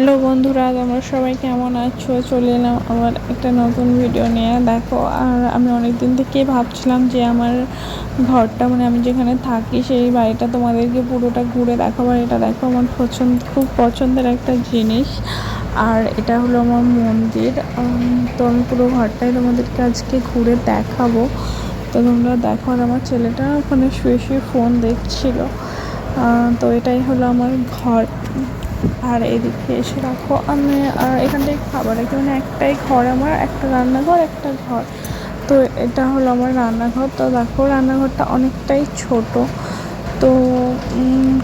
Hello বন্ধুরা, তোমরা সবাই কেমন আছো? চলে এলাম আমার একটা নতুন ভিডিও নিয়ে। দেখো, আর আমি অনেক দিন থেকেই ভাবছিলাম যে আমার ঘরটা মানে আমি যেখানে থাকি, সেই বাড়িটা তোমাদেরকে পুরোটা ঘুরে দেখাবার এটা দেখো, আমার পছন্দ, খুব পছন্দের একটা জিনিস। আর এটা হলো আমার মন্দির। তো আমি পুরো ঘরটাই তোমাদেরকে আজকে ঘুরে দেখাবো। তো তোমরা দেখো, আর আমার ছেলেটা ওখানে শুয়ে শুয়ে ফোন দেখছিল। তো এটাই হলো আমার ঘর। আর এদিকে এসে রাখো আমি, আর এখান থেকে খাবার রাখি। মানে একটাই ঘর আমার, একটা রান্নাঘর, একটা ঘর। তো এটা হলো আমার রান্নাঘর। তো দেখো, রান্নাঘরটা অনেকটাই ছোট। তো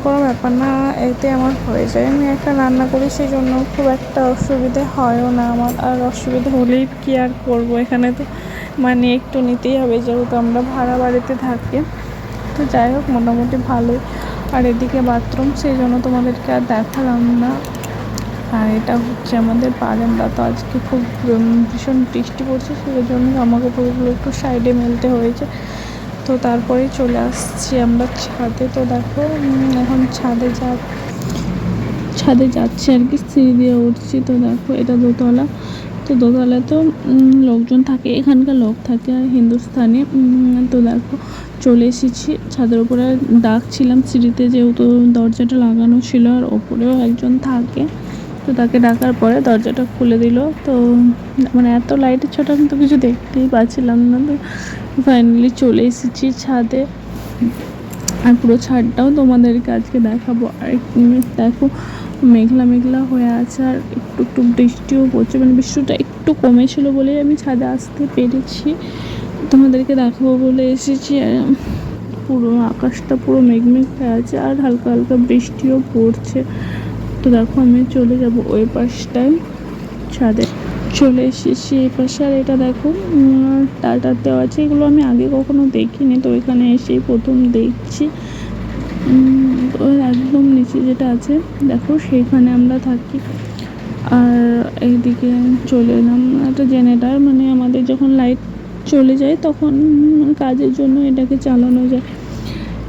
কোনো ব্যাপার না, এতে আমার হয়ে যায়। আমি একটা রান্না করি সেই জন্য খুব একটা অসুবিধে হয়ও না আমার। আর অসুবিধা হলেই কি আর করব এখানে তো? মানে একটু নিতেই হবে, যেহেতু আমরা ভাড়া বাড়িতে থাকি। তো যাই হোক, মোটামুটি ভালোই। আর এদিকে বাথরুম, সেই জন্য তোমাদেরকে আর দেখালাম না। আর এটা হচ্ছে আমাদের বারান্দা, তো আজকে খুব ভীষণ বৃষ্টি পড়ছে, সেই জন্য জামা কাপড়গুলো একটু সাইডে মেলতে হয়েছে। তো তারপরে চলে আসছি আমরা ছাদে। তো দেখো এখন ছাদে যা, ছাদে যাচ্ছি আর কি, সিঁড়ি দিয়ে উঠছি। তো দেখো, এটা দোতলা। তো দোতলায় তো লোকজন থাকে এখানকার লোক থাকে আর হিন্দুস্তানি উম, তো দেখো চলে এসেছি। ছাদের উপরে ডাকছিলাম সিঁড়িতে যেহেতু দরজাটা লাগানো ছিল আর ওপরেও একজন থাকে। তো তাকে ডাকার পরে দরজাটা খুলে দিল। তো মানে এত লাইটের ছোট আমি তো কিছু দেখতেই পাচ্ছিলাম না। তো ফাইনালি চলে এসেছি ছাদে। আর পুরো ছাদটাও তোমাদেরকে আজকে দেখাবো। আর দেখো মেঘলা মেঘলা হয়ে আছে আর একটু একটু বৃষ্টিও পড়ছে। মানে বৃষ্টিটা একটু কমেছিল বলে আমি ছাদে আসতে পেরেছি। তোমাদেরকে দেখাবো বলে এসেছি। পুরো আকাশটা পুরো মেঘমেঘ হয়ে আছে আর হালকা হালকা বৃষ্টিও পড়ছে। তো দেখো আমি চলে যাব ওই পাশটায়, ছাদে। চলে এসেছি এই পাশে আর এটা দেখো টাটার দেওয়া আছে। এগুলো আমি আগে কখনো দেখিনি, তো এখানে এসেই প্রথম দেখছি। একদম নিচে যেটা আছে দেখো সেইখানে আমরা থাকি। আর এইদিকে চলে এলাম একটা জেনারেটার মানে আমাদের যখন লাইট চলে যায় তখন কাজের জন্য এটাকে চালানো যায়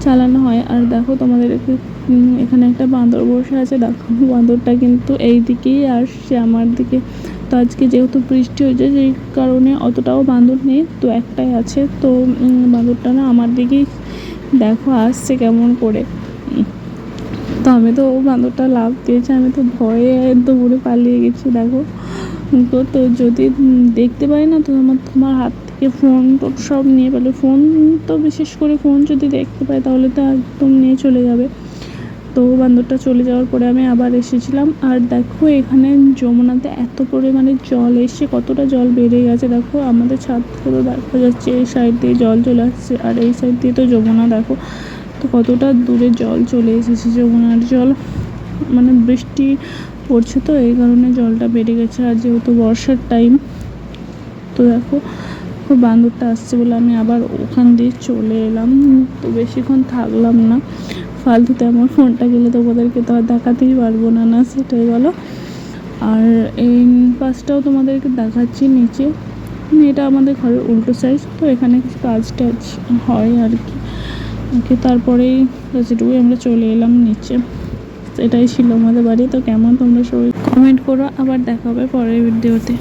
চালানো হয়। আর দেখো তোমাদেরকে উম, এখানে একটা বাঁদর বসে আছে দেখো বাঁদরটা কিন্তু এই দিকেই আসছে আমার দিকে। তো আজকে যেহেতু বৃষ্টি হয়েছে যেই কারণে অতটাও বাঁদর নেই তো একটাই আছে। তো বাঁদরটা না আমার দিকেই দেখো, আসছে কেমন করে। তো আমি তো ও বাঁদরটা লাভ দিয়েছে, আমি তো ভয়ে দৌড়ে পালিয়ে গেছি, দেখো। তো তো যদি দেখতে পাই না, তো আমার, তোমার হাত থেকে ফোন তো সব নিয়ে পেলে ফোন তো বিশেষ করে ফোন যদি দেখতে পায় তাহলে তো একদম নিয়ে চলে যাবে। তো বান্দরটা চলে যাওয়ার পরে আমি আবার এসেছিলাম। আর দেখো, এখানে যমুনাতে এত পরিমাণে জল এসছে কতটা জল বেড়ে গেছে। দেখো, আমাদের ছাদ থেকে দেখা যাচ্ছে, এই সাইড দিয়ে জল চলে আসছে, আর এই সাইড দিয়ে তো যমুনা, দেখো। তো কতটা দূরে জল চলে এসেছে যমুনার জল। মানে বৃষ্টি পড়ছে তো, এই কারণে জলটা বেড়ে গেছে। আর যেহেতু বর্ষার টাইম, তো দেখো বান্দরটা আসছে বলে আমি আবার ওখান দিয়ে চলে এলাম। তো বেশিক্ষণ থাকলাম না। ফালতুতে আমার ফোনটা গেলে তোমাদেরকে তো আর দেখাতেই পারব না না? সেটাই বলো। আর এই পাশটাও তোমাদেরকে দেখাচ্ছি নিচে। এটা আমাদের ঘরের উল্টো সাইজ তো এখানে কিছু কাজ টাজ হয় আর কি। ওকে, তারপরেই যেটুকুই আমরা চলে এলাম নিচে। এটাই ছিল আমাদের বাড়ি, তো কেমন তোমরা সবাই কমেন্ট করো। আবার দেখা হবে পরের ভিডিওতে